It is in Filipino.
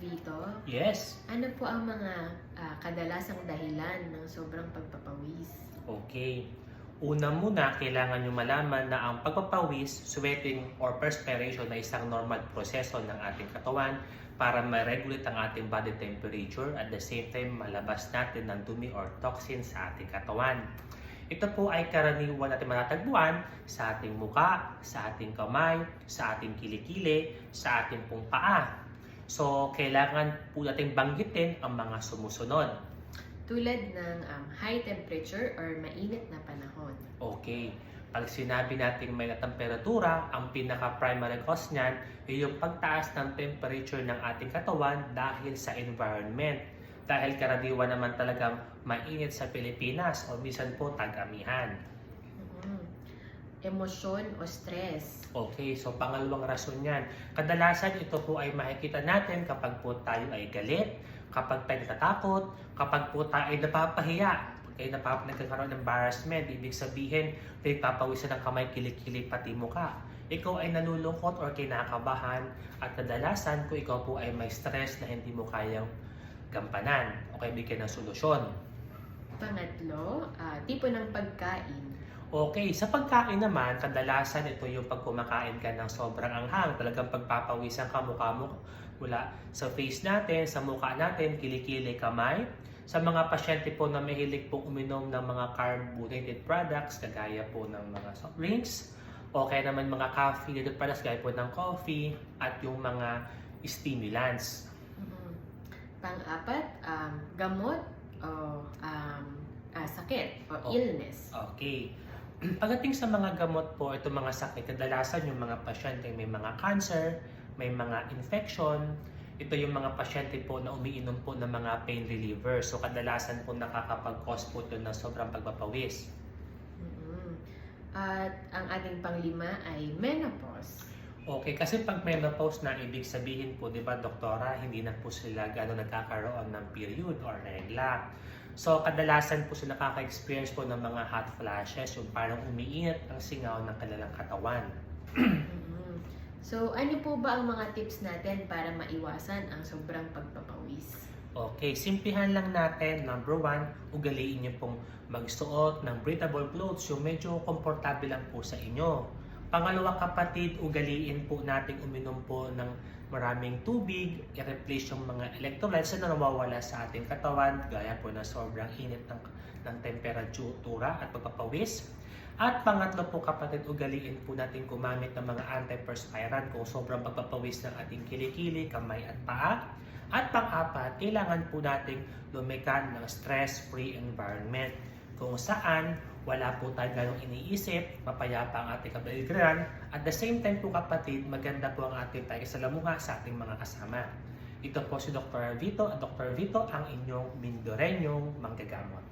Vito, Yes. ano po ang mga ah, kadalasang dahilan ng sobrang pagpapawis? Okay. Una muna, kailangan nyo malaman na ang pagpapawis, sweating, or perspiration na isang normal proseso ng ating katawan para ma-regulate ang ating body temperature at the same time malabas natin ng dumi or toxins sa ating katawan. Ito po ay karaniwan natin matatagpuan sa ating muka, sa ating kamay, sa ating kilikili, sa ating pong paa. So, kailangan po natin banggitin ang mga sumusunod. Tulad ng um, high temperature or mainit na panahon. Okay. Pag sinabi nating may temperatura, ang pinaka-primary cause niyan ay yung pagtaas ng temperature ng ating katawan dahil sa environment. Dahil karaniwan naman talagang mainit sa Pilipinas o minsan po tag-amihan. Emosyon o stress. Okay, so pangalawang rason yan. Kadalasan ito po ay makikita natin kapag po tayo ay galit, kapag tayo natatakot, kapag po tayo ay napapahiya, tayo napap nagkakaroon ng embarrassment, ibig sabihin, nagpapawisan ng kamay, kilikili, pati muka. Ikaw ay nalulungkot or kinakabahan at kadalasan kung ikaw po ay may stress na hindi mo kayang gampanan o kaya bigyan ng solusyon. Pangatlo, ah, tipo ng pagkain. Okay, sa pagkain naman, kadalasan ito yung pag kumakain ka ng sobrang anghang, talagang pagpapawisan ka mukha mo mula sa face natin, sa mukha natin, kilikili, kamay. Sa mga pasyente po na mahilig po uminom ng mga carbonated products, kagaya po ng mga soft drinks, o kaya naman mga caffeinated products, gaya po ng coffee, at yung mga stimulants. Mhm. Pang-apat, um, gamot o um, ah, sakit o Oh. illness. Okay. Pagdating sa mga gamot po, itong mga sakit, kadalasan yung mga pasyente may mga cancer, may mga infection, ito yung mga pasyente po na umiinom po ng mga pain reliever. So kadalasan po nakakapag-cause po ito ng sobrang pagpapawis. Mhm. At ang ating panglima ay menopause. Okay, kasi pag menopause na, ibig sabihin po, di ba, doktora, hindi na po sila gano'n nagkakaroon ng period or regla. So, kadalasan po sila nakaka-experience po ng mga hot flashes, yung parang umiinit ang singaw ng kanilang katawan. Mhm. So, ano po ba ang mga tips natin para maiwasan ang sobrang pagpapawis? Okay, simplihan lang natin. Number one, ugaliin niyo pong magsuot ng breathable clothes, yung medyo komportable lang po sa inyo. Pangalawa kapatid, ugaliin po natin uminom po ng maraming tubig, i-replace yung mga electrolytes na nawawala sa ating katawan, gaya po na sobrang init ng, ng temperatura at pagpapawis. At pangatlo po kapatid, ugaliin po natin gumamit ng mga antiperspirant kung sobrang pagpapawis ng ating kilikili, kamay at paa. At pang-apat, kailangan po nating lumikha ng stress-free environment kung saan wala po tayo ganong iniisip, mapayapa ang ating kapaligiran. At the same time po kapatid, maganda po ang ating pakisalamuha sa ating mga kasama. Ito po si Dr. Vito at Dr. Vito ang inyong Mindorenyong manggagamot.